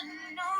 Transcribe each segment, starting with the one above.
one knows.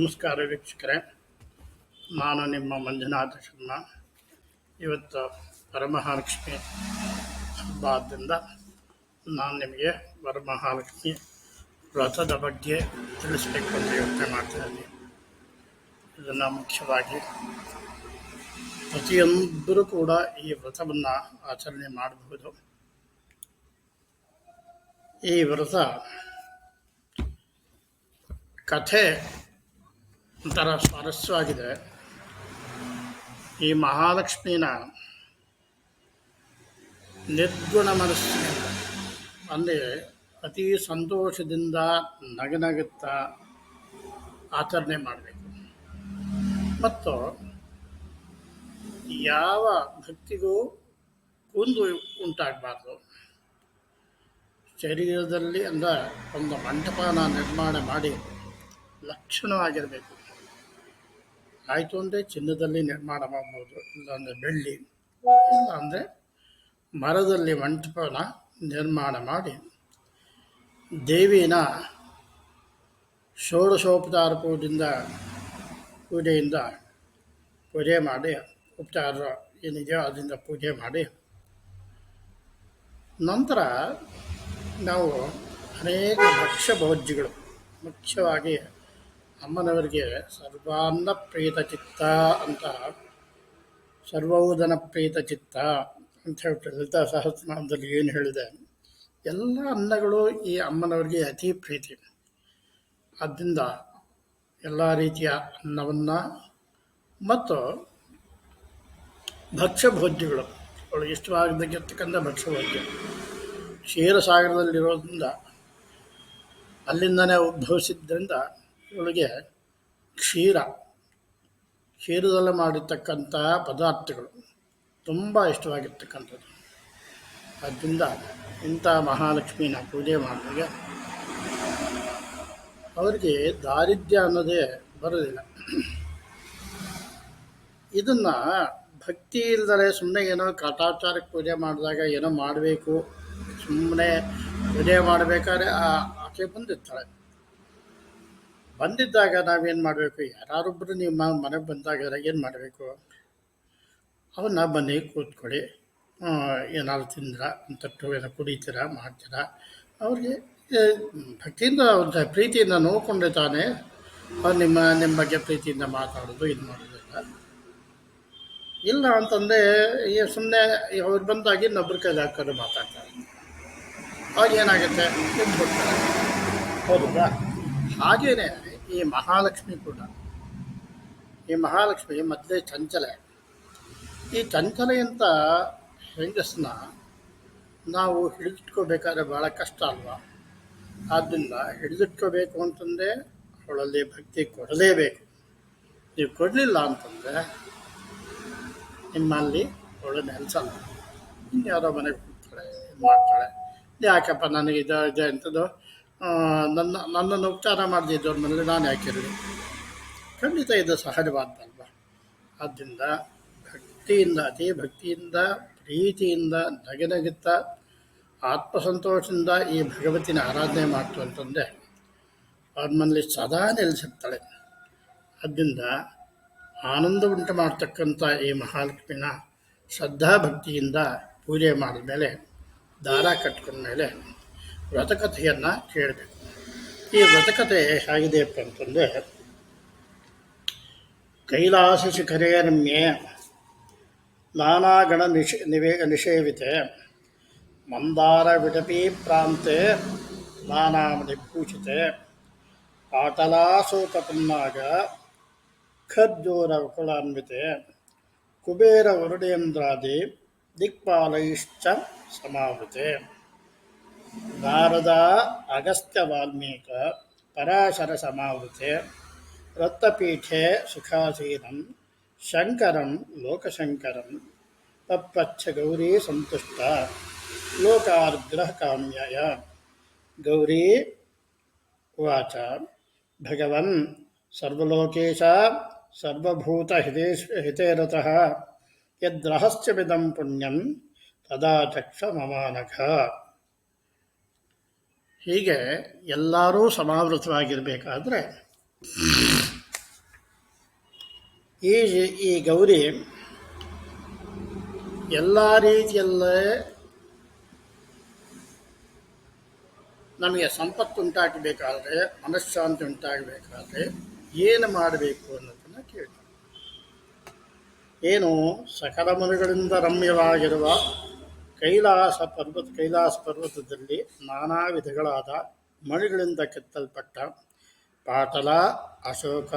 ನಮಸ್ಕಾರ ವೀಕ್ಷಕರೇ. ನಾನು ನಿಮ್ಮ ಮಂಜುನಾಥ ಶರ್ಮ. ಇವತ್ತು ವರಮಹಾಲಕ್ಷ್ಮಿ ಹಬ್ಬ ನಾನು ನಿಮಗೆ ವರಮಹಾಲಕ್ಷ್ಮಿ ವ್ರತದ ಬಗ್ಗೆ ತಿಳಿಸ್ಬೇಕು ಅಂತ ಯೋಚನೆ ಮಾಡ್ತಾ ಇದ್ದೀನಿ. ಇದನ್ನು ಮುಖ್ಯವಾಗಿ ಪ್ರತಿಯೊಬ್ಬರೂ ಕೂಡ ಈ ವ್ರತವನ್ನು ಆಚರಣೆ ಮಾಡಬಹುದು. ಈ ವ್ರತ ಕಥೆ ಒಂಥರ ಸ್ವಾರಸ್ಯವಾಗಿದೆ. ಈ ಮಹಾಲಕ್ಷ್ಮೀನ ನಿರ್ಗುಣ ಮನಸ್ಸಿನಿಂದ ಅಲ್ಲಿ ಅತಿ ಸಂತೋಷದಿಂದ ನಗನಗುತ್ತಾ ಆಚರಣೆ ಮಾಡಬೇಕು. ಮತ್ತು ಯಾವ ಭಕ್ತಿಗೂ ಕುಂದು ಉಂಟಾಗಬಾರ್ದು. ಶರೀರದಲ್ಲಿ ಅಂದ ಒಂದು ಮಂಟಪನ ನಿರ್ಮಾಣ ಮಾಡಿ ಲಕ್ಷಣವಾಗಿರಬೇಕು. ಆಯಿತು ಅಂದರೆ ಚಿನ್ನದಲ್ಲಿ ನಿರ್ಮಾಣ ಮಾಡ್ಬೋದು, ಇಲ್ಲಾಂದರೆ ಬೆಳ್ಳಿ ಇಲ್ಲ ಅಂದರೆ ಮರದಲ್ಲಿ ಮಂಟಪನ ನಿರ್ಮಾಣ ಮಾಡಿ ದೇವಿನ ಷೋಡಶೋಪಚಾರ ಪೂಜೆಯಿಂದ ಪೂಜೆಯಿಂದ ಪೂಜೆ ಮಾಡಿ, ಉಪಚಾರ ಏನಿದೆಯೋ ಅದರಿಂದ ಪೂಜೆ ಮಾಡಿ. ನಂತರ ನಾವು ಅನೇಕ ಭಕ್ಷ್ಯ ಭೋಜ್ಯಗಳು, ಮುಖ್ಯವಾಗಿ ಅಮ್ಮನವರಿಗೆ ಸರ್ವಾನ್ನ ಪ್ರೀತ ಚಿತ್ತ ಅಂತ. ಸರ್ವೋದನ ಪ್ರೀತ ಚಿತ್ತ ಅಂತ ಹೇಳ್ಬಿಟ್ಟು ಲಲಿತಾ ಸಹಸ್ರನಾಮದಲ್ಲಿ ಏನು ಹೇಳಿದೆ? ಎಲ್ಲ ಅನ್ನಗಳು ಈ ಅಮ್ಮನವರಿಗೆ ಅತಿ ಪ್ರೀತಿ. ಆದ್ದರಿಂದ ಎಲ್ಲ ರೀತಿಯ ಅನ್ನವನ್ನು ಮತ್ತು ಭಕ್ಷ್ಯ ಭೋಜ್ಯಗಳು ಅವಳಿಗೆ ಇಷ್ಟವಾಗಿದ್ದಕ್ಕಿರ್ತಕ್ಕಂಥ ಭಕ್ಷ್ಯ ಭೋಜ್ಯ ಕ್ಷೀರಸಾಗರದಲ್ಲಿರೋದ್ರಿಂದ, ಅಲ್ಲಿಂದನೇ ಉದ್ಭವಿಸಿದ್ದರಿಂದ ಇವಳಿಗೆ ಕ್ಷೀರ, ಕ್ಷೀರದಲ್ಲಿ ಮಾಡಿರ್ತಕ್ಕಂಥ ಪದಾರ್ಥಗಳು ತುಂಬ ಇಷ್ಟವಾಗಿರ್ತಕ್ಕಂಥದ್ದು. ಆದ್ದರಿಂದ ಇಂಥ ಮಹಾಲಕ್ಷ್ಮಿನ ಪೂಜೆ ಮಾಡಿದಾಗ ಅವರಿಗೆ ದಾರಿದ್ರ್ಯ ಅನ್ನೋದೇ ಬರೋದಿಲ್ಲ. ಇದನ್ನು ಭಕ್ತಿ ಇಲ್ದಲೆ ಸುಮ್ಮನೆ ಏನೋ ಕಟಾಚಾರಕ್ಕೆ ಪೂಜೆ ಮಾಡಿದಾಗ ಏನೋ ಮಾಡಬೇಕು ಸುಮ್ಮನೆ ಪೂಜೆ ಮಾಡಬೇಕಾದ್ರೆ ಆಕೆ ಬಂದಿರ್ತಾಳೆ ಬಂದಿದ್ದಾಗ ನಾವೇನು ಮಾಡಬೇಕು? ಯಾರೊಬ್ಬರು ನಿಮ್ಮ ಮನೆಗೆ ಬಂದಾಗ ಏನು ಮಾಡಬೇಕು? ಅವನ್ನ ಬನ್ನಿ, ಕೂತ್ಕೊಳ್ಳಿ. ಏನಾದ್ರು ತಿಂದ್ರ, ಅಂತಟ್ಟು ಏನೋ ಕುಡಿತೀರಾ, ಮಾಡ್ತೀರಾ? ಅವ್ರಿಗೆ ಭಕ್ತಿಯಿಂದ ಅವ್ರದ್ದು ಪ್ರೀತಿಯಿಂದ ನೋಡಿಕೊಂಡೆ ತಾನೇ ಅವ್ರು ನಿಮ್ಮ ನಿಮ್ಮ ಬಗ್ಗೆ ಪ್ರೀತಿಯಿಂದ ಮಾತಾಡೋದು, ಇದು ಮಾಡೋದಿಲ್ಲ ಇಲ್ಲ ಅಂತಂದರೆ ಈ ಸುಮ್ಮನೆ ಅವ್ರು ಬಂದಾಗ ಇನ್ನೊಬ್ರ ಕೈಲಿ ಹಾಕೋದು ಮಾತಾಡ್ತಾರೆ. ಅವಾಗ ಏನಾಗುತ್ತೆ? ಹೌದಾ? ಹಾಗೇನೆ. ಈ ಮಹಾಲಕ್ಷ್ಮಿ ಕೂಡ ಈ ಮಹಾಲಕ್ಷ್ಮಿ ಮೊದಲೇ ಚಂಚಲೆ. ಈ ಚಂಚಲೆ ಅಂತ ಹೆಂಗಸನ್ನ ನಾವು ಹಿಡಿದಿಟ್ಕೋಬೇಕಾದ್ರೆ ಭಾಳ ಕಷ್ಟ ಅಲ್ವಾ? ಆದ್ದರಿಂದ ಹಿಡಿದಿಟ್ಕೋಬೇಕು ಅಂತಂದರೆ ಅವಳಲ್ಲಿ ಭಕ್ತಿ ಕೊಡಲೇಬೇಕು. ನೀವು ಕೊಡಲಿಲ್ಲ ಅಂತಂದರೆ ನಿಮ್ಮಲ್ಲಿ ಅವಳು ನೆಲೆಸಲ್ಲ. ಯಾರೋ ಮನೆಗೆ ಹೋಗ್ತಾಳೆ ಮಾಡ್ತಾಳೆ. ಯಾಕಪ್ಪ ನನಗೆ ಇದು ಇದೆ ಅಂಥದ್ದು ಆ, ನನ್ನ, ನನ್ನನ್ನು ಉಪಚಾರ ಮಾಡದಿದ್ದವ್ರ ಮನೇಲಿ ನಾನು ಯಾಕಿರಲಿ ಖಂಡಿತ ಇದು ಸಹಜವಾದ್ದಲ್ವ ಆದ್ದರಿಂದ ಭಕ್ತಿಯಿಂದ ಅತಿ ಭಕ್ತಿಯಿಂದ, ಪ್ರೀತಿಯಿಂದ ನಗೆನಗುತ್ತ ಆತ್ಮಸಂತೋಷದಿಂದ ಈ ಭಗವತಿನ ಆರಾಧನೆ ಮಾಡ್ತು ಅಂತಂದರೆ ಅವ್ರ ಮನೇಲಿ ಸದಾ ನೆಲೆಸಿರ್ತಾಳೆ. ಆದ್ದರಿಂದ ಆನಂದ ಉಂಟು ಮಾಡ್ತಕ್ಕಂಥ ಈ ಮಹಾಲಕ್ಷ್ಮಿನ ಶ್ರದ್ಧಾ ಭಕ್ತಿಯಿಂದ ಪೂಜೆ ಮಾಡಿದ ಮೇಲೆ ದಾರ ಕಟ್ಕೊಂಡ ಮೇಲೆ ವ್ರತಕಥೆಯನ್ನು ಕೇಳಬೇಕು. ಈ ವ್ರತಕಥೆ ಹೇಗಿದೆಯಪ್ಪ ಅಂತಂದರೆ ಕೈಲಾಸಶಿಖರೇ ರಮ್ಯೆ ನಾನಾಗಣ ನಿಷ ನಿವೇ, ನಿಷೇವಿತೆ ಮಂದಾರವಿಟಪಿ ಪ್ರಾಂತೆ ನಾನಾಮಣಿಭೂಷಿತೆ ಪಾಟಲಾಸೋತಪನ್ನಾಗ ಖರ್ಜೂರಕುಲಾನ್ವಿತೆ ಕುಬೇರ ವರುಡೇಂದ್ರಾದಿ ದಿಕ್ಪಾಲೈಶ್ಚ ಸಮಾವೃತೆ. ನಾರದ ಅಗಸ್ತ್ಯ ವಾಲ್ಮೀಕ ಪರಾಶರ ಸಮಾವೃತೆ ರಕ್ತಪೀಠೆ ಸುಖಾಸೀನಂ ಶಂಕರಂ ಲೋಕಶಂಕರಂ ತಪ್ಪಚ್ಚ ಗೌರಿ ಸಂತುಷ್ಟ ಲೋಕಾರ್ಗ್ರಹ ಕಾಮ್ಯಯ ಗೌರಿ ಉವಾಚ ಭಗವನ್ ಸರ್ವಲೋಕೇಶ ಸರ್ವಭೂತ ಹಿತೆ ರತಃ ಯದ್ರಹಸ್ಯವಿದಂ ಪುಣ್ಯಂ ತದಾ ಚಕ್ಷ ಮಮಾನಘ ಹೀಗೆ ಎಲ್ಲರೂ ಸಮಾವೃತವಾಗಿರಬೇಕಾದ್ರೆ, ಈ ಈ ಗೌರಿ ಎಲ್ಲ ರೀತಿಯಲ್ಲೇ ನಮಗೆ ಸಂಪತ್ತು ಉಂಟಾಗಬೇಕಾದ್ರೆ ಮನಃಶಾಂತಿ ಉಂಟಾಗಬೇಕಾದ್ರೆ ಏನು ಮಾಡಬೇಕು ಅನ್ನೋದನ್ನು ಕೇಳ್ತಾರೆ ಏನು ಸಕಲ ಮನುಗಳಿಂದ ರಮ್ಯವಾಗಿರುವ ಕೈಲಾಸ ಪರ್ವತ, ಕೈಲಾಸ ಪರ್ವತದಲ್ಲಿ ನಾನಾ ವಿಧಗಳಾದ ಮಣಿಗಳಿಂದ ಕೆತ್ತಲ್ಪಟ್ಟ ಪಾಟಲ, ಅಶೋಕ,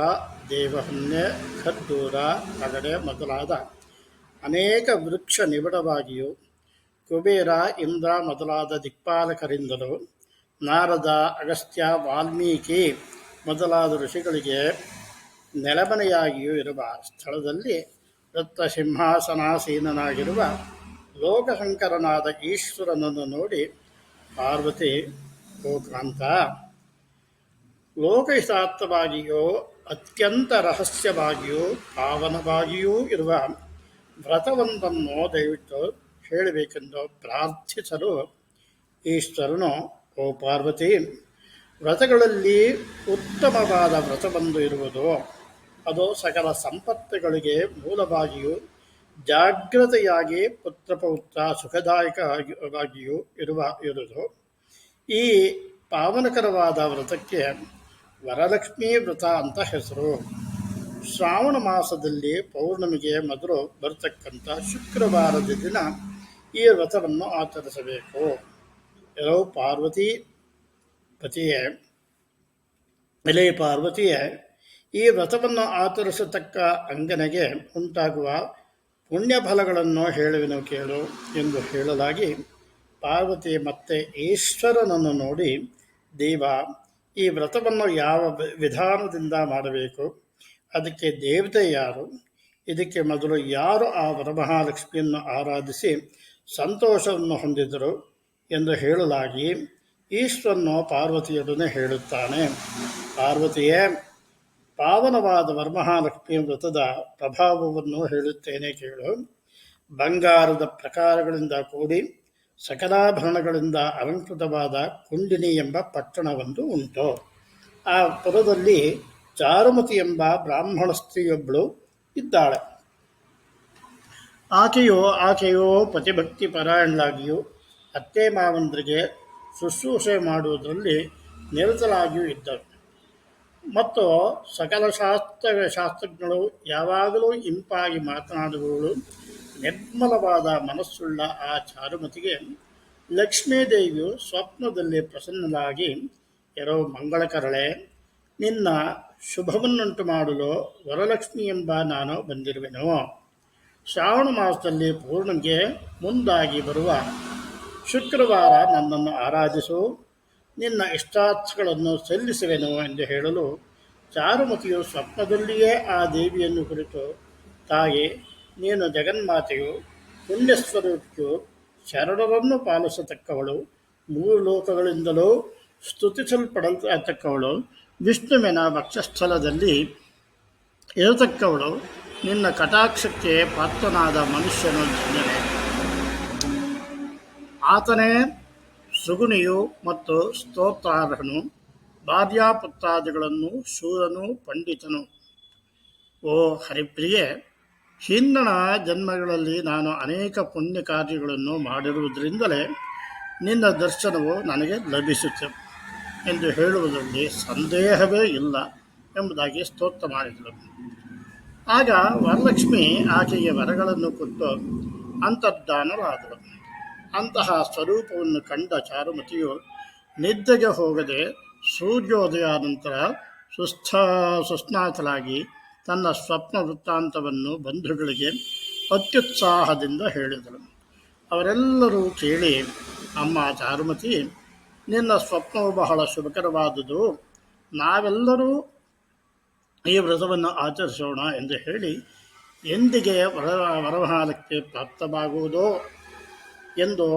ದೇವಹನ್ಯ ಖರ್ದೂರ ಕಗಡೆ ಮೊದಲಾದ ಅನೇಕ ವೃಕ್ಷ ನಿಬಿಡವಾಗಿಯೂ ಕುಬೇರ, ಇಂದ್ರ ಮೊದಲಾದ ದಿಕ್ಪಾಲಕರಿಂದಲೂ ನಾರದ ಅಗಸ್ತ್ಯ ವಾಲ್ಮೀಕಿ ಮೊದಲಾದ ಋಷಿಗಳಿಗೆ ನೆಲಮನೆಯಾಗಿಯೂ ಇರುವ ಸ್ಥಳದಲ್ಲಿ ದತ್ತ ಸಿಂಹಾಸನಾಸೀನನಾಗಿರುವ ಲೋಕಶಂಕರನಾದ ಈಶ್ವರನನ್ನು ನೋಡಿ, ಪಾರ್ವತಿ, ಓ ಕಾಂತ ಲೋಕಹಿತಾರ್ಥವಾಗಿಯೋ, ಅತ್ಯಂತ ರಹಸ್ಯವಾಗಿಯೂ, ಪಾವನವಾಗಿಯೂ ಇರುವ ವ್ರತವೊಂದನ್ನು ದಯವಿಟ್ಟು ಹೇಳಬೇಕೆಂದು ಪ್ರಾರ್ಥಿಸಲು ಈಶ್ವರನು, ಓ ಪಾರ್ವತಿ, ವ್ರತಗಳಲ್ಲಿ ಉತ್ತಮವಾದ ವ್ರತವೊಂದು ಇರುವುದು, ಅದು ಸಕಲ ಸಂಪತ್ತುಗಳಿಗೆ ಮೂಲವಾಗಿಯೂ ಜಾಗ್ರತೆಯಾಗಿ ಪುತ್ರಪೌತ್ರ ಸುಖದಾಯಕವಾಗಿಯೂ ಇರುವ ಇರುವುದು. ಈ ಪಾವನಕರವಾದ ವ್ರತಕ್ಕೆ ವರಲಕ್ಷ್ಮೀ ವ್ರತ ಅಂತ ಹೆಸರು. ಶ್ರಾವಣ ಮಾಸದಲ್ಲಿ ಪೌರ್ಣಮಿಗೆ ಮೊದಲು ಬರತಕ್ಕಂಥ ಶುಕ್ರವಾರದ ದಿನ ಈ ವ್ರತವನ್ನು ಆಚರಿಸಬೇಕು. ಎಲ್ಲೋ ಪಾರ್ವತಿ ಪತಿಯೇ, ಎಲೆ ಪಾರ್ವತಿಯೇ, ಈ ವ್ರತವನ್ನು ಆಚರಿಸತಕ್ಕ ಅಂಗನೆಗೆ ಉಂಟಾಗುವ ಪುಣ್ಯ ಫಲಗಳನ್ನು ಹೇಳುವೆನು ಕೇಳು ಎಂದು ಹೇಳಲಾಗಿ ಪಾರ್ವತಿ ಮತ್ತೆ ಈಶ್ವರನನ್ನು ನೋಡಿ, ದೇವ, ಈ ವ್ರತವನ್ನು ಯಾವ ವಿಧಾನದಿಂದ ಮಾಡಬೇಕು? ಅದಕ್ಕೆ ದೇವತೆ ಯಾರು? ಇದಕ್ಕೆ ಮೊದಲು ಯಾರು ಆ ವರಮಹಾಲಕ್ಷ್ಮಿಯನ್ನು ಆರಾಧಿಸಿ ಸಂತೋಷವನ್ನು ಹೊಂದಿದರು ಎಂದು ಹೇಳಲಾಗಿ ಈಶ್ವರನು ಪಾರ್ವತಿಯೊಡನೆ ಹೇಳುತ್ತಾನೆ. ಪಾರ್ವತಿಯೇ ಪಾವನವಾದ ವರಮಹಾಲಕ್ಷ್ಮಿ ವ್ರತದ ಪ್ರಭಾವವನ್ನು ಹೇಳುತ್ತೇನೆ ಕೇಳು. ಬಂಗಾರದ ಪ್ರಕಾರಗಳಿಂದ ಕೂಡಿ ಸಕಲಾಭರಣಗಳಿಂದ ಅಲಂಕೃತವಾದ ಕುಂಡಿನಿ ಎಂಬ ಪಟ್ಟಣವೊಂದು ಉಂಟು. ಆ ಪುರದಲ್ಲಿ ಚಾರುಮತಿ ಎಂಬ ಬ್ರಾಹ್ಮಣ ಸ್ತ್ರೀಯೊಬ್ಬಳು ಇದ್ದಾಳೆ. ಆಕೆಯೋ ಆಕೆಯೋ ಪತಿಭಕ್ತಿ ಪರಾಯಣಲಾಗಿಯೂ ಅತ್ತೆ ಮಾವಂದರಿಗೆ ಶುಶ್ರೂಷೆ ಮಾಡುವುದರಲ್ಲಿ ನಿರತಲಾಗಿಯೂ ಇದ್ದಳು. ಮತ್ತು ಸಕಲ ಶಾಸ್ತ್ರ ಶಾಸ್ತ್ರಜ್ಞರು ಯಾವಾಗಲೂ ಇಂಪಾಗಿ ಮಾತನಾಡುವವಳು ನಿರ್ಮಲವಾದ ಮನಸ್ಸುಳ್ಳ ಆ ಚಾರುಮತಿಗೆ ಲಕ್ಷ್ಮೀದೇವಿಯು ಸ್ವಪ್ನದಲ್ಲಿ ಪ್ರಸನ್ನಳಾಗಿ ಎರೋ ಮಂಗಳಕರಳೆ, ನಿನ್ನ ಶುಭವನ್ನುಂಟು ಮಾಡಲು ವರಲಕ್ಷ್ಮಿ ಎಂಬ ನಾನು ಬಂದಿರುವೆನು. ಶ್ರಾವಣ ಮಾಸದಲ್ಲಿ ಪೂರ್ಣಗೆ ಮುಂದಾಗಿ ಬರುವ ಶುಕ್ರವಾರ ನನ್ನನ್ನು ಆರಾಧಿಸು. ನಿನ್ನ ಇಷ್ಟಾರ್ಥಗಳನ್ನು ಸಲ್ಲಿಸುವೆನು ಎಂದು ಹೇಳಲು ಚಾರುಮತಿಯು ಸ್ವಪ್ನದಲ್ಲಿಯೇ ಆ ದೇವಿಯನ್ನು ಕುರಿತು, ತಾಯಿ, ನೀನು ಜಗನ್ಮಾತೆಯು, ಪುಣ್ಯಸ್ವರೂಪಿಯು, ಶರಣರನ್ನು ಪಾಲಿಸತಕ್ಕವಳು, ಮೂರು ಲೋಕಗಳಿಂದಲೂ ಸ್ತುತಿಸಲ್ಪಡತಕ್ಕವಳು, ವಿಷ್ಣುವಿನ ವಕ್ಷಸ್ಥಲದಲ್ಲಿ ಇರತಕ್ಕವಳು, ನಿನ್ನ ಕಟಾಕ್ಷಕ್ಕೆ ಪಾತ್ರನಾದ ಮನುಷ್ಯನು ಆತನೇ ಸುಗುಣಿಯು ಮತ್ತು ಸ್ತೋತ್ರಾರ್ಹನು ಭಾರ್ಯಾಪುತ್ರಾದಿಗಳನ್ನು ಶೂರನು, ಪಂಡಿತನು. ಓ ಹರಿಪ್ರಿಯೆ, ಹಿಂದಣ ಜನ್ಮಗಳಲ್ಲಿ ನಾನು ಅನೇಕ ಪುಣ್ಯ ಕಾರ್ಯಗಳನ್ನು ಮಾಡಿರುವುದರಿಂದಲೇ ನಿನ್ನ ದರ್ಶನವು ನನಗೆ ಲಭಿಸುತ್ತೆ ಎಂದು ಹೇಳುವುದರಲ್ಲಿ ಸಂದೇಹವೇ ಇಲ್ಲ ಎಂಬುದಾಗಿ ಸ್ತೋತ್ರ ಮಾಡಿದರು. ಆಗ ವರಲಕ್ಷ್ಮಿ ಆಕೆಗೆ ವರಗಳನ್ನು ಕೊಟ್ಟು ಅಂತರ್ಧಾನರಾದಳು. ಅಂತಹ ಸ್ವರೂಪವನ್ನು ಕಂಡ ಚಾರುಮತಿಯು ನಿದ್ದೆಗೆ ಹೋಗದೆ ಸೂರ್ಯೋದಯ ನಂತರ ಸುಸ್ಥ ಸುಸ್ನಾತಲಾಗಿ ತನ್ನ ಸ್ವಪ್ನ ವೃತ್ತಾಂತವನ್ನು ಬಂಧುಗಳಿಗೆ ಅತ್ಯುತ್ಸಾಹದಿಂದ ಹೇಳಿದಳು. ಅವರೆಲ್ಲರೂ ಕೇಳಿ, ಅಮ್ಮ ಚಾರುಮತಿ, ನಿನ್ನ ಸ್ವಪ್ನವು ಬಹಳ ಶುಭಕರವಾದುದು. ನಾವೆಲ್ಲರೂ ಈ ವ್ರತವನ್ನು ಆಚರಿಸೋಣ ಎಂದು ಹೇಳಿ, ಎಂದಿಗೆ ವರ ವರಮಹಾಲಕ್ಕೆ ಪ್ರಾಪ್ತವಾಗುವುದೋ ಎಂದು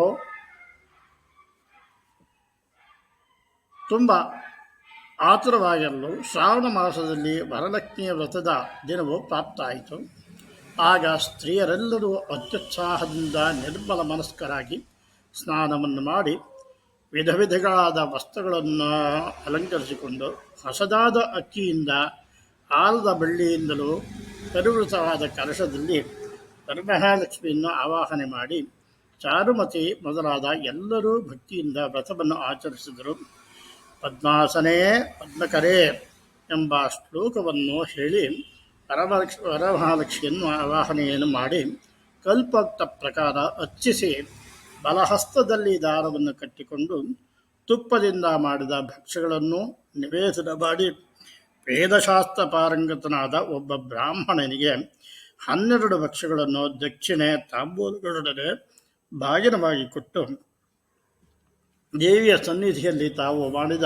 ತುಂಬ ಆತುರವಾಗಿರಲು ಶ್ರಾವಣ ಮಾಸದಲ್ಲಿ ವರಲಕ್ಷ್ಮಿಯ ವ್ರತದ ದಿನವು ಪ್ರಾಪ್ತ ಆಯಿತು ಆಗ ಸ್ತ್ರೀಯರೆಲ್ಲರೂ ಅತ್ಯುತ್ಸಾಹದಿಂದ ನಿರ್ಮಲ ಮನಸ್ಕರಾಗಿ ಸ್ನಾನವನ್ನು ಮಾಡಿ ವಿಧ ವಿಧಗಳಾದ ವಸ್ತ್ರಗಳನ್ನು ಅಲಂಕರಿಸಿಕೊಂಡು ಹೊಸದಾದ ಅಕ್ಕಿಯಿಂದ ಆಲದ ಬಳ್ಳಿಯಿಂದಲೂ ಪರಿವೃತವಾದ ಕಲಶದಲ್ಲಿ ವರಮಹಾಲಕ್ಷ್ಮಿಯನ್ನು ಆವಾಹನೆ ಮಾಡಿ ಚಾರುಮತಿ ಮೊದಲಾದ ಎಲ್ಲರೂ ಭಕ್ತಿಯಿಂದ ವ್ರತವನ್ನು ಆಚರಿಸಿದರು. ಪದ್ಮಾಸನೇ ಪದ್ಮಕರೇ ಎಂಬ ಶ್ಲೋಕವನ್ನು ಹೇಳಿ ಪರಮಲಕ್ಷ, ವರಮಹಾಲಕ್ಷ್ಮಿಯನ್ನು ಆವಾಹನೆಯನ್ನು ಮಾಡಿ ಕಲ್ಪೋಕ್ತ ಪ್ರಕಾರ ಅರ್ಚಿಸಿ ಬಲಹಸ್ತದಲ್ಲಿ ದಾರವನ್ನು ಕಟ್ಟಿಕೊಂಡು ತುಪ್ಪದಿಂದ ಮಾಡಿದ ಭಕ್ಷ್ಯಗಳನ್ನು ನಿವೇದನ ಮಾಡಿ ವೇದಶಾಸ್ತ್ರ ಪಾರಂಗತನಾದ ಒಬ್ಬ ಬ್ರಾಹ್ಮಣನಿಗೆ ಹನ್ನೆರಡು ಭಕ್ಷ್ಯಗಳನ್ನು ದಕ್ಷಿಣೆ ತಾಂಬೂಲಗಳೊಡನೆ ಬಾಗಿನವಾಗಿ ಕೊಟ್ಟು ದೇವಿಯ ಸನ್ನಿಧಿಯಲ್ಲಿ ತಾವು ಮಾಡಿದ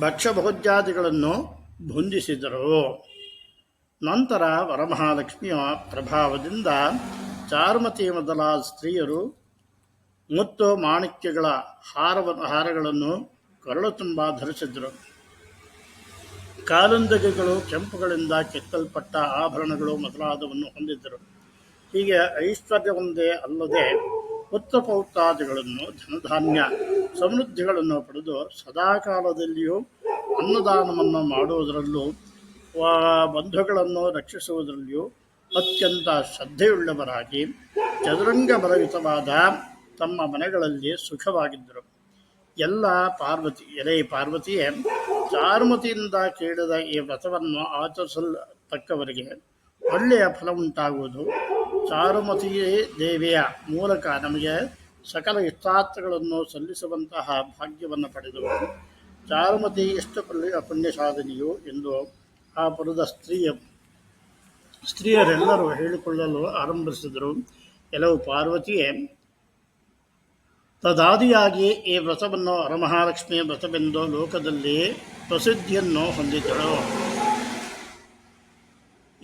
ಭಕ್ಷ್ಯಭೋಜ್ಯಾದಿಗಳನ್ನು ಭುಂಜಿಸಿದರು. ನಂತರ ವರಮಹಾಲಕ್ಷ್ಮಿಯ ಪ್ರಭಾವದಿಂದ ಚಾರುಮತಿ ಮೊದಲಾದ ಸ್ತ್ರೀಯರು ಮುತ್ತು ಮಾಣಿಕ್ಯಗಳ ಹಾರವ ಹಾರಗಳನ್ನು ಕರಳು ತುಂಬ ಧರಿಸಿದರು ಕಾಲುಂದಗೆಗಳು ಕೆಂಪುಗಳಿಂದ ಕೆತ್ತಲ್ಪಟ್ಟ ಆಭರಣಗಳು ಮೊದಲಾದವನ್ನು ಹೊಂದಿದ್ದರು. ಹೀಗೆ ಐಶ್ವರ್ಯವೊಂದೇ ಅಲ್ಲದೆ ಪುತ್ರಪೌತ್ರಾದಿಗಳನ್ನು ಧನಧಾನ್ಯ ಸಮೃದ್ಧಿಗಳನ್ನು ಪಡೆದು ಸದಾಕಾಲದಲ್ಲಿಯೂ ಅನ್ನದಾನವನ್ನು ಮಾಡುವುದರಲ್ಲೂ ಬಂಧುಗಳನ್ನು ರಕ್ಷಿಸುವುದರಲ್ಲಿಯೂ ಅತ್ಯಂತ ಶ್ರದ್ಧೆಯುಳ್ಳವರಾಗಿ ಚದುರಂಗ ಬಲಯುತವಾದ ತಮ್ಮ ಮನೆಗಳಲ್ಲಿ ಸುಖವಾಗಿದ್ದರು. ಎಲ್ಲ ಪಾರ್ವತಿ, ಎಲೆ ಪಾರ್ವತಿಯೇ, ಚಾರುಮತಿಯಿಂದ ಕೇಳಿದ ಈ ವ್ರತವನ್ನು ಆಚರಿಸಲ್ತಕ್ಕವರಿಗೆ ಒಳ್ಳೆಯ ಫಲ ಉಂಟಾಗುವುದು ಚಾರುಮತಿಯೇ ದೇವಿಯ ಮೂಲಕ ನಮಗೆ ಸಕಲ ಇಷ್ಟಾರ್ಥಗಳನ್ನು ಸಲ್ಲಿಸುವಂತಹ ಭಾಗ್ಯವನ್ನು ಪಡೆದರು ಚಾರುಮತಿ ಎಷ್ಟು ಪುಣ್ಯ ಸಾಧನೆಯು ಎಂದು ಆ ಪುರದ ಸ್ತ್ರೀಯ, ಸ್ತ್ರೀಯರೆಲ್ಲರೂ ಹೇಳಿಕೊಳ್ಳಲು ಆರಂಭಿಸಿದರು. ಕೆಲವು ಪಾರ್ವತಿಯೇ, ತದಾದಿಯಾಗಿ ಈ ವ್ರತವನ್ನು ವರಮಹಾಲಕ್ಷ್ಮಿಯ ವ್ರತವೆಂದು ಲೋಕದಲ್ಲಿ ಪ್ರಸಿದ್ಧಿಯನ್ನು ಹೊಂದಿದ್ದಳು.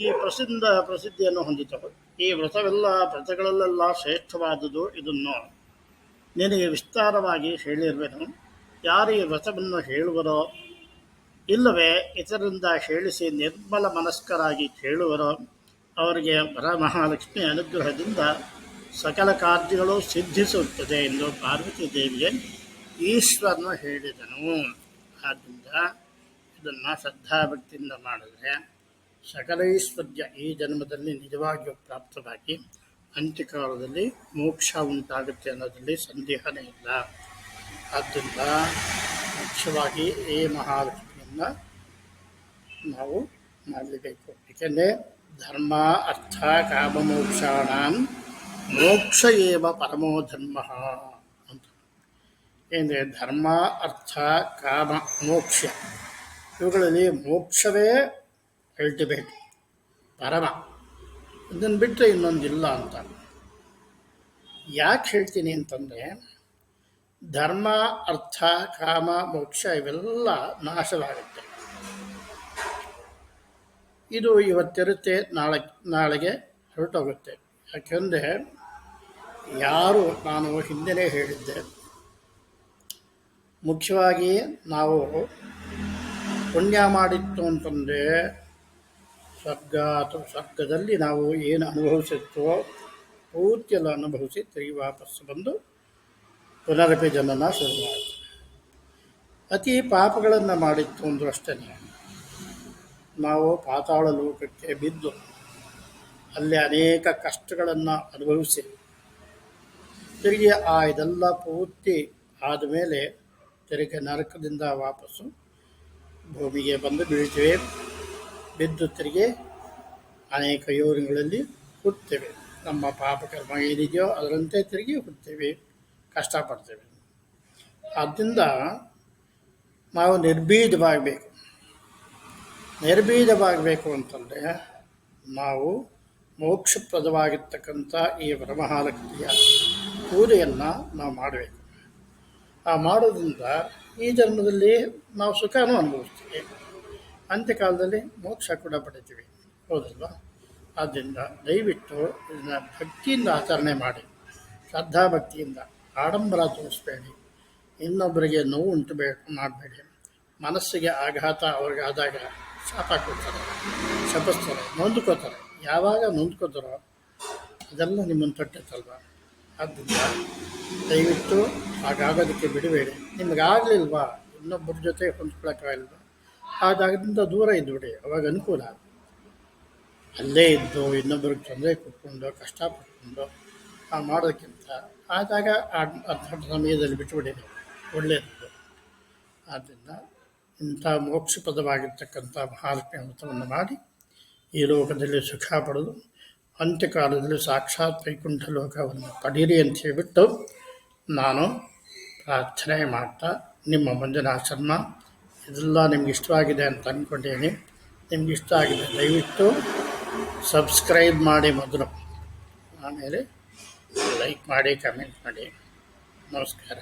ಈ ಪ್ರಸಿದ್ಧ ಪ್ರಸಿದ್ಧಿಯನ್ನು ಹೊಂದಿತವು ಈ ವ್ರತವೆಲ್ಲ ವ್ರತಗಳಲ್ಲೆಲ್ಲ ಶ್ರೇಷ್ಠವಾದುದು ಇದನ್ನು ನಿನಗೆ ವಿಸ್ತಾರವಾಗಿ ಹೇಳಿರುವೆನು. ಯಾರು ಈ ವ್ರತವನ್ನು ಹೇಳುವರೋ, ಇಲ್ಲವೇ ಇತರರಿಂದ ಹೇಳಿಸಿ ನಿರ್ಮಲ ಮನಸ್ಕರಾಗಿ ಕೇಳುವರೋ, ಅವರಿಗೆ ವರಮಹಾಲಕ್ಷ್ಮಿ ಅನುಗ್ರಹದಿಂದ ಸಕಲ ಕಾರ್ಯಗಳು ಸಿದ್ಧಿಸುತ್ತದೆ ಎಂದು ಪಾರ್ವತಿ ದೇವಿಗೆ ಈಶ್ವರನು ಹೇಳಿದನು. ಆದ್ದರಿಂದ ಇದನ್ನು ಶ್ರದ್ಧಾಭಕ್ತಿಯಿಂದ ಮಾಡಿದರೆ ಸಕಲ ಐಶ್ವರ್ಯ ಈ ಜನ್ಮದಲ್ಲಿ ನಿಜವಾಗಿಯೂ ಪ್ರಾಪ್ತವಾಗಿ ಅಂತ್ಯಕಾಲದಲ್ಲಿ ಮೋಕ್ಷ ಉಂಟಾಗುತ್ತೆ ಅನ್ನೋದರಲ್ಲಿ ಸಂದೇಹನೇ ಇಲ್ಲ. ಆದ್ದರಿಂದ ಮುಖ್ಯವಾಗಿ ಈ ಮಹಾಲಕ್ಷ್ಮಿಯನ್ನು ನಾವು ಮಾಡಲೇಬೇಕು. ಏಕೆಂದರೆ ಧರ್ಮ, ಅರ್ಥ ಕಾಮಮೋಕ್ಷಾಣ ಮೋಕ್ಷ ಏವ ಪರಮೋ ಧರ್ಮ ಅಂತ. ಏಕೆಂದರೆ ಧರ್ಮ, ಅರ್ಥ, ಕಾಮ, ಮೋಕ್ಷ, ಇವುಗಳಲ್ಲಿ ಮೋಕ್ಷವೇ ಅಲ್ಟಿಮೇಟ್ ಪರಮ. ಇದನ್ನು ಬಿಟ್ಟರೆ ಇನ್ನೊಂದಿಲ್ಲ ಅಂತ. ಯಾಕೆ ಹೇಳ್ತೀನಿ ಅಂತಂದರೆ, ಧರ್ಮ, ಅರ್ಥ, ಕಾಮ, ಮೋಕ್ಷ ಇವೆಲ್ಲ ನಾಶವಾಗುತ್ತೆ. ಇದು ಇವತ್ತಿರುತ್ತೆ, ನಾಳೆ, ನಾಳೆಗೆ ಹೊರಟೋಗುತ್ತೆ. ಯಾಕೆಂದರೆ, ಯಾರು ನಾನು ಹಿಂದೆನೇ ಹೇಳಿದ್ದೆ, ಮುಖ್ಯವಾಗಿ ನಾವು ಪುಣ್ಯ ಮಾಡಿತ್ತು ಅಂತಂದರೆ ಸ್ವರ್ಗ ಅಥವಾ ಸ್ವರ್ಗದಲ್ಲಿ ನಾವು ಏನು ಅನುಭವಿಸುತ್ತೋ ಪೂರ್ತಿಯೆಲ್ಲ ಅನುಭವಿಸಿ ತಿರುಗಿ ವಾಪಸ್ಸು ಬಂದು ಪುನರಪಿ ಜನನ ಶುರು ಅತಿ ಪಾಪಗಳನ್ನು ಮಾಡಿತ್ತು ಅಂದರೂ ಅಷ್ಟೇ ನಾವು. ಪಾತಾಳ ಲೋಕಕ್ಕೆ ಬಿದ್ದು ಅಲ್ಲಿ ಅನೇಕ ಕಷ್ಟಗಳನ್ನು ಅನುಭವಿಸಿ ತಿರುಗಿ ಆ ಇದೆಲ್ಲ ಪೂರ್ತಿ ಆದಮೇಲೆ ತಿರುಗಿ ನರಕದಿಂದ ವಾಪಸ್ಸು ಭೂಮಿಗೆ ಬಂದು ಬೀಳ್ತೀವಿ. ಬಿದ್ದು ತಿರುಗಿ ಅನೇಕ ಯೋನಿಗಳಲ್ಲಿ ಹುಟ್ಟುತ್ತೇವೆ. ನಮ್ಮ ಪಾಪಕರ್ಮ ಏನಿದೆಯೋ ಅದರಂತೆ ತಿರುಗಿ ಹುಟ್ಟುತ್ತೇವೆ. ಕಷ್ಟಪಡ್ತೇವೆ. ಆದ್ದರಿಂದ ನಾವು ನಿರ್ಬೀಜವಾಗಬೇಕು. ನಿರ್ಬೀಜವಾಗಬೇಕು ಅಂತಂದರೆ ನಾವು ಮೋಕ್ಷಪ್ರದವಾಗಿರ್ತಕ್ಕಂಥ ಈ ಬ್ರಹ್ಮಹಾಲಕ್ತಿಯ ಪೂಜೆಯನ್ನು ನಾವು ಮಾಡಬೇಕು. ಆ ಮಾಡೋದ್ರಿಂದ ಈ ಜನ್ಮದಲ್ಲಿ ನಾವು ಸುಖನೂ ಅನುಭವಿಸ್ತೀವಿ. ಅಂತ್ಯಕಾಲದಲ್ಲಿ ಮೋಕ್ಷ ಕೂಡ ಪಡಿತೀವಿ. ಹೌದಲ್ವಾ? ಆದ್ದರಿಂದ ದಯವಿಟ್ಟು ಇದನ್ನು ಭಕ್ತಿಯಿಂದ ಆಚರಣೆ ಮಾಡಿ. ಶ್ರದ್ಧಾ ಭಕ್ತಿಯಿಂದ. ಆಡಂಬರ ತೋರಿಸ್ಬೇಡಿ. ಇನ್ನೊಬ್ಬರಿಗೆ ನೋವು ಉಂಟು ಮಾಡಬೇಡಿ. ಮನಸ್ಸಿಗೆ ಆಘಾತ ಅವ್ರಿಗೆ ಆದಾಗ ಶಾಪ ಕೊಡ್ತಾರೆ ಶಪಿಸ್ತಾರೆ, ನೊಂದ್ಕೋತಾರೆ. ಯಾವಾಗ ನೊಂದ್ಕೋತಾರೋ ಅದೆಲ್ಲ ನಿಮ್ಮನ್ನು ತೊಟ್ಟೈತಲ್ವ ಆದ್ದರಿಂದ ದಯವಿಟ್ಟು ಹಾಗಾಗೋದಕ್ಕೆ ಬಿಡಬೇಡಿ. ನಿಮಗಾಗಲಿಲ್ವಾ? ಇನ್ನೊಬ್ಬರ ಜೊತೆ ಹೊಂದ್ಕೊಳಕ್ಕಾಗಲ್ವಾ ಆ ಜಾಗದಿಂದ ದೂರ ಇದ್ದುಬಿಡಿ ಅವಾಗ ಅನುಕೂಲ ಅಲ್ಲೇ ಇದ್ದು ಇನ್ನೊಬ್ಬರಿಗೆ ತೊಂದರೆ ಕೊಟ್ಕೊಂಡು, ಕಷ್ಟಪಟ್ಕೊಂಡು, ಆ ಮಾಡೋದಕ್ಕಿಂತ ಆದಾಗ ಜಾಗ ಅರ್ಧ ಸಮಯದಲ್ಲಿ ಬಿಟ್ಟುಬಿಡಿ ನೀವು. ಒಳ್ಳೆಯದು ಆದ್ದರಿಂದ ಇಂಥ ಮೋಕ್ಷಪದವಾಗಿರ್ತಕ್ಕಂಥ ಮಹಾಲಕ್ಷ್ಮಿ ವ್ರತವನ್ನು ಮಾಡಿ ಈ ಲೋಕದಲ್ಲಿ ಸುಖ ಪಡೆದು ಅಂತ್ಯಕಾಲದಲ್ಲಿ ಸಾಕ್ಷಾತ್ ವೈಕುಂಠ ಲೋಕವನ್ನು ಪಡೀರಿ ಅಂತ ಹೇಳಿಬಿಟ್ಟು ನಾನು ಪ್ರಾರ್ಥನೆ ಮಾಡ್ತಾ ನಿಮ್ಮ ಮಂಜುನಾಥ ಶರ್ಮ ಇದೆಲ್ಲ ನಿಮ್ಗೆ ಇಷ್ಟವಾಗಿದೆ ಅಂತ ಅಂದ್ಕೊಂಡಿದ್ದೀನಿ ನಿಮ್ಗೆ ಇಷ್ಟ ಆಗಿದೆ, ದಯವಿಟ್ಟು ಸಬ್ಸ್ಕ್ರೈಬ್ ಮಾಡಿ ಮೊದಲು. ಆಮೇಲೆ ಲೈಕ್ ಮಾಡಿ ಕಮೆಂಟ್ ಮಾಡಿ. ನಮಸ್ಕಾರ.